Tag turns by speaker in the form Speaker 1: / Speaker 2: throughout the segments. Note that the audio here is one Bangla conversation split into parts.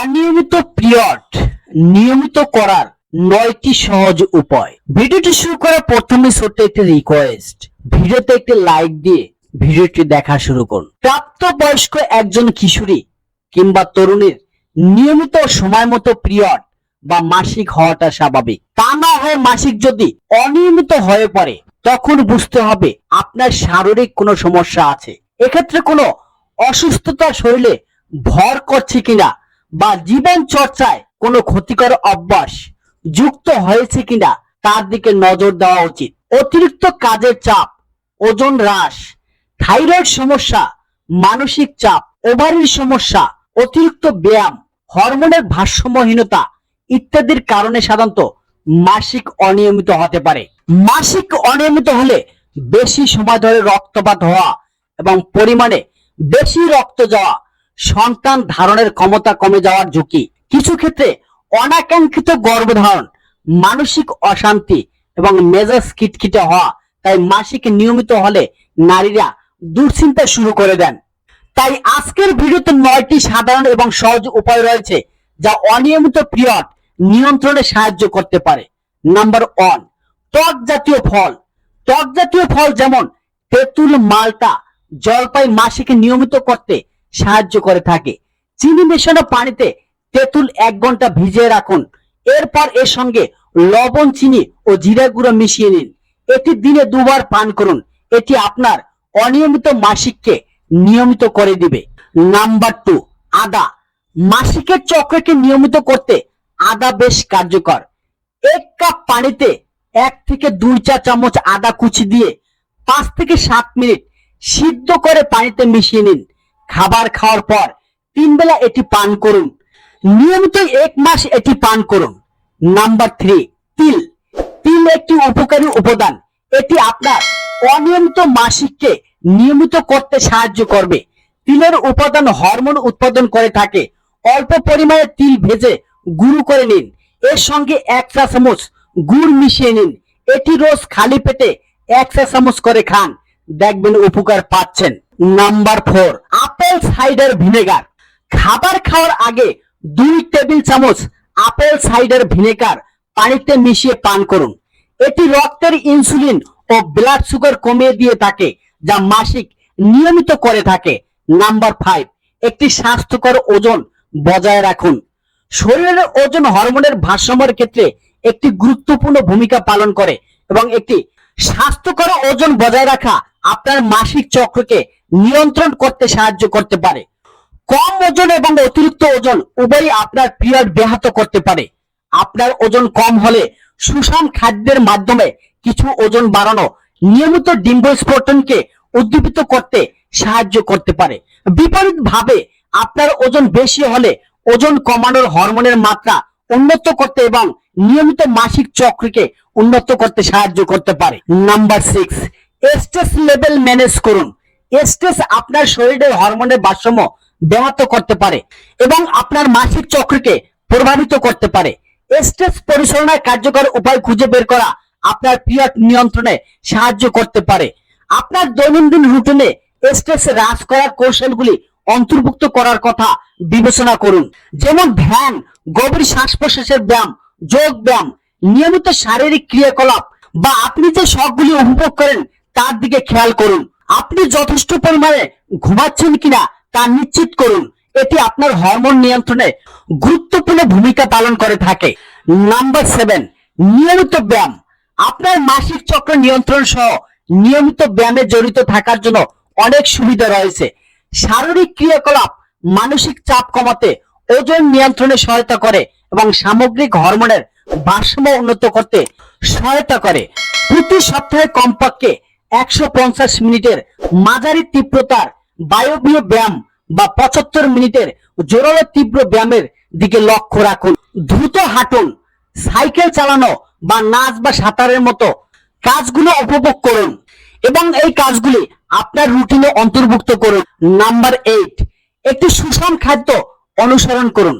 Speaker 1: অনিয়মিত পিরিয়ড নিয়মিত করার নয়টি সহজ উপায়। ভিডিওটি শুরু করার প্রথমে ছোট্ট একটি রিকোয়েস্ট ভিডিওতে একটি লাইক দিয়ে ভিডিওটি দেখা শুরু করুন। প্রাপ্তবয়স্ক একজন কিশোরী কিংবা তরুণীর নিয়মিত সময় মতো পিরিয়ড বা মাসিক হওয়াটা স্বাভাবিক। তা না হয় মাসিক যদি অনিয়মিত হয়ে পড়ে, তখন বুঝতে হবে আপনার শারীরিক কোনো সমস্যা আছে। এক্ষেত্রে কোনো অসুস্থতা শরীরে ভর করছে কিনা বা জীবন চর্চায় কোনো ক্ষতিকর অভ্যাস যুক্ত হয়েছে কিনা তার দিকে নজর দেওয়া উচিত। অতিরিক্ত কাজের চাপ, ওজন হ্রাস, থাইরয়েড সমস্যা, মানসিক চাপ, ওভারির সমস্যা, অতিরিক্ত ব্যায়াম, হরমোনের ভারসাম্যহীনতা ইত্যাদির কারণে সাধারণত মাসিক অনিয়মিত হতে পারে। মাসিক অনিয়মিত হলে বেশি সময় ধরে রক্তপাত হওয়া এবং পরিমাণে বেশি রক্ত যাওয়া সন্তান ধারণের ক্ষমতা কমে যাওয়ার ঝুঁকি। কিছু ক্ষেত্রে অনাকাঙ্ক্ষিত গর্ভধারণ, মানসিক অশান্তি এবং মেজাজ খিটখিটে হওয়া, তাই মাসিক নিয়মিত হলে নারীরা দুশ্চিন্তা শুরু করে দেন। তাই আজকের ভিডিওতে নয়টি সাধারণ এবং সহজ উপায় রয়েছে যা অনিয়মিত পিরিয়ড নিয়ন্ত্রণে সাহায্য করতে পারে। নাম্বার ওয়ান ত্বক জাতীয় ফল। ত্বক জাতীয় ফল যেমন তেঁতুল, মালটা, জলপাই মাসিকে নিয়মিত করতে সাহায্য করে থাকে। চিনি মেশানো পানিতে তেঁতুল এক ঘণ্টা ভিজিয়ে রাখুন। এরপর এর সঙ্গে লবণ, চিনি ও জিরা গুঁড়ো মিশিয়ে নিন। এটি দিনে দুবার পান করুন। এটি আপনার অনিয়মিত মাসিককে নিয়মিত করে দিবে। নাম্বার টু, আদা। মাসিকের চক্রকে নিয়মিত করতে আদা বেশ কার্যকর। এক কাপ পানিতে এক থেকে দুই চা চামচ আদা কুচি দিয়ে পাঁচ থেকে সাত মিনিট সিদ্ধ করে পানিতে মিশিয়ে নিন। খাবার খাওয়ার পর তিন বেলা এটি পান করুন। নিয়মিত এক মাস এটি পান করুন। নাম্বার থ্রি তিল। তিল একটি উপকারী উপাদান। এটি আপনার অনিয়মিত মাসিককে নিয়মিত করতে সাহায্য করবে। তিলের উপাদান হরমোন উৎপাদন করে থাকে। অল্প পরিমাণে তিল ভেজে গুঁড়ো করে নিন। এর সঙ্গে এক চা চামচ গুড় মিশিয়ে নিন। এটি রোজ খালি পেটে এক চা চামচ করে খান। দেখবেন উপকার পাচ্ছেন। Number four apple cider vinegar খাবার খাওয়ার আগে দুই টেবিল চামচ আপেল সাইডার ভিনেগার পানিতে মিশিয়ে পান করুন। এটি রক্তের ইনসুলিন ও ব্লাড সুগার কমিয়ে দিয়ে থাকে, যা মাসিক নিয়মিত করে থাকে। নাম্বার ফাইভ একটি স্বাস্থ্যকর ওজন বজায় রাখুন। শরীরের ওজন হরমোনের ভারসাম্যের ক্ষেত্রে একটি গুরুত্বপূর্ণ ভূমিকা পালন করে এবং একটি স্বাস্থ্যকর ওজন বজায় রাখা আপনার মাসিক চক্রকে নিয়ন্ত্রণ করতে সাহায্য করতে পারে। কম ওজন এবং অতিরিক্ত ওজন উভয়ই আপনার পিরিয়ড ব্যাহত করতে পারে। আপনার ওজন কম হলে সুষম খাদ্যের মাধ্যমে কিছু ওজন বাড়ানো নিয়মিত ডিম্বস্ফোটনকে উদ্দীপিত করতে সাহায্য করতে পারে। বিপরীত ভাবে আপনার ওজন বেশি হলে ওজন কমানোর হরমোনের মাত্রা উন্নত করতে এবং নিয়মিত মাসিক চক্রকে উন্নত করতে সাহায্য করতে পারে। Number six, stress level manage করুন। স্ট্রেস আপনার শরীরের হরমোনের ভারসাম্য ব্যাহত করতে পারে এবং আপনার মাসিক চক্রকে প্রভাবিত করতে পারে। স্ট্রেস পরিচালনার কার্যকর উপায় খুঁজে বের করা আপনার পিরিয়ড নিয়ন্ত্রণে সাহায্য করতে পারে। আপনার দৈনন্দিন রুটিনে স্ট্রেস হ্রাস করার কৌশলগুলি অন্তর্ভুক্ত করার কথা বিবেচনা করুন। যেমন ধ্যান, গভীর শ্বাস প্রশ্বাসের ব্যায়াম, যোগ ব্যায়াম, নিয়মিত শারীরিক ক্রিয়াকলাপ বা আপনি যে শখগুলি উপভোগ করেন তার দিকে খেয়াল করুন। আপনি যথেষ্ট পরিমাণে ঘুমাচ্ছেন কিনা তা নিশ্চিত করুন। এটি আপনার হরমোন নিয়ন্ত্রণে গুরুত্বপূর্ণ ভূমিকা পালন করে থাকে। নাম্বার সেভেন, নিয়মিত ব্যায়াম। আপনার মাসিক চক্র নিয়ন্ত্রণ সহ নিয়মিত ব্যায়ামে জড়িত থাকার জন্য অনেক সুবিধা রয়েছে। শারীরিক ক্রিয়াকলাপ মানসিক চাপ কমাতে ওজন নিয়ন্ত্রণে সহায়তা করে এবং সামগ্রিক হরমোনের ভারসাম্য উন্নত করতে সহায়তা করে। প্রতি সপ্তাহে কমপক্ষে একশো পঞ্চাশ মিনিটের মাঝারি তীব্রতার বায়বীয় ব্যায়াম বা পঁচাত্তর মিনিটের জোরালো তীব্র ব্যায়ামের দিকে লক্ষ্য রাখুন। দ্রুত হাঁটুন, সাইকেল চালানো বা নাচ বা সাঁতারের মতো কাজগুলো উপভোগ করুন এবং এই কাজগুলি আপনার রুটিনে অন্তর্ভুক্ত করুন। নাম্বার এইট, একটি সুষম খাদ্য অনুসরণ করুন।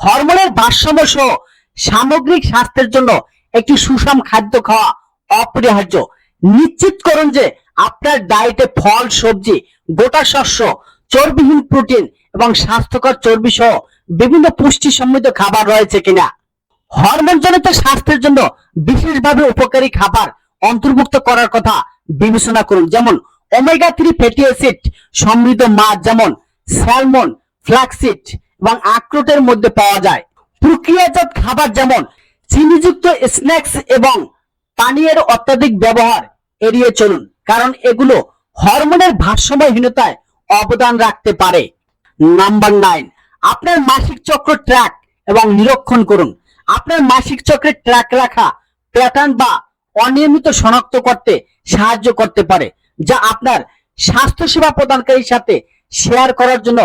Speaker 1: হরমোনের ভারসাম্য সহ সামগ্রিক স্বাস্থ্যের জন্য একটি সুষম খাদ্য খাওয়া অপরিহার্য। নিশ্চিত করুন যে আপনার ডায়েটে ফল, সবজি, গোটা শস্য, চর্বিহীন প্রোটিন এবং স্বাস্থ্যকর চর্বি সহ বিভিন্ন পুষ্টি সমৃদ্ধ খাবার রয়েছে কিনা। হরমোন জনিত স্বাস্থ্যের জন্য বিশেষভাবে উপকারী খাবার অন্তর্ভুক্ত করার কথা বিবেচনা করুন। যেমন ওমেগা থ্রি ফ্যাটি অ্যাসিড সমৃদ্ধ মাছ যেমন স্যালমন ফ্ল্যাক্সিড এবং আখরোটের মধ্যে পাওয়া যায়। প্রক্রিয়াজাত খাবার যেমন চিনিযুক্ত স্ন্যাক্স এবং পানীয়ের অত্যাধিক ব্যবহার এড়িয়ে চলুন, কারণ এগুলো হরমোনের ভারসাম্যহীনতায় অবদান রাখতে পারে। নাম্বার নাইন, আপনার মাসিক চক্র ট্র্যাক এবং নিরীক্ষণ করুন। আপনার মাসিক চক্রের ট্র্যাক রাখা প্যাটার্ন বা অনিয়মিত শনাক্ত করতে সাহায্য করতে পারে, যা আপনার স্বাস্থ্যসেবা প্রদানকারীর সাথে শেয়ার করার জন্য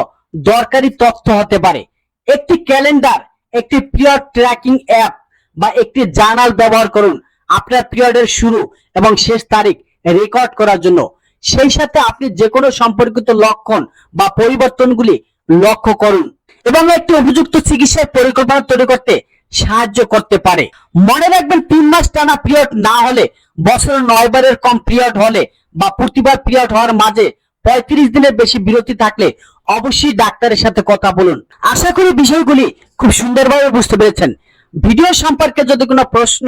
Speaker 1: দরকারি তথ্য হতে পারে। একটি ক্যালেন্ডার, একটি পিরিয়ড ট্র্যাকিং অ্যাপ বা একটি জার্নাল ব্যবহার করুন। আপনার পিরিয়ডের শুরু এবং শেষ তারিখ রেকর্ড করার জন্য। সেই সাথে আপনি যে কোনো সম্পর্কিত লক্ষণ বা পরিবর্তনগুলি লক্ষ্য করুন এবং একটি উপযুক্ত চিকিৎসার পরিকল্পনা তৈরি করতে সাহায্য করতে পারে। মনে রাখবেন, তিন মাস টানা পিরিয়ড না হলে বছরে নয় বারের কম পিরিয়ড হলে বা প্রতিবার পিরিয়ড হওয়ার মাঝে পঁয়ত্রিশ দিনের বেশি বিরতি থাকলে অবশ্যই ডাক্তারের সাথে কথা বলুন। আশা করি বিষয়গুলি খুব সুন্দরভাবে বুঝতে পেরেছেন। ভিডিও সম্পর্কে যদি কোনো প্রশ্ন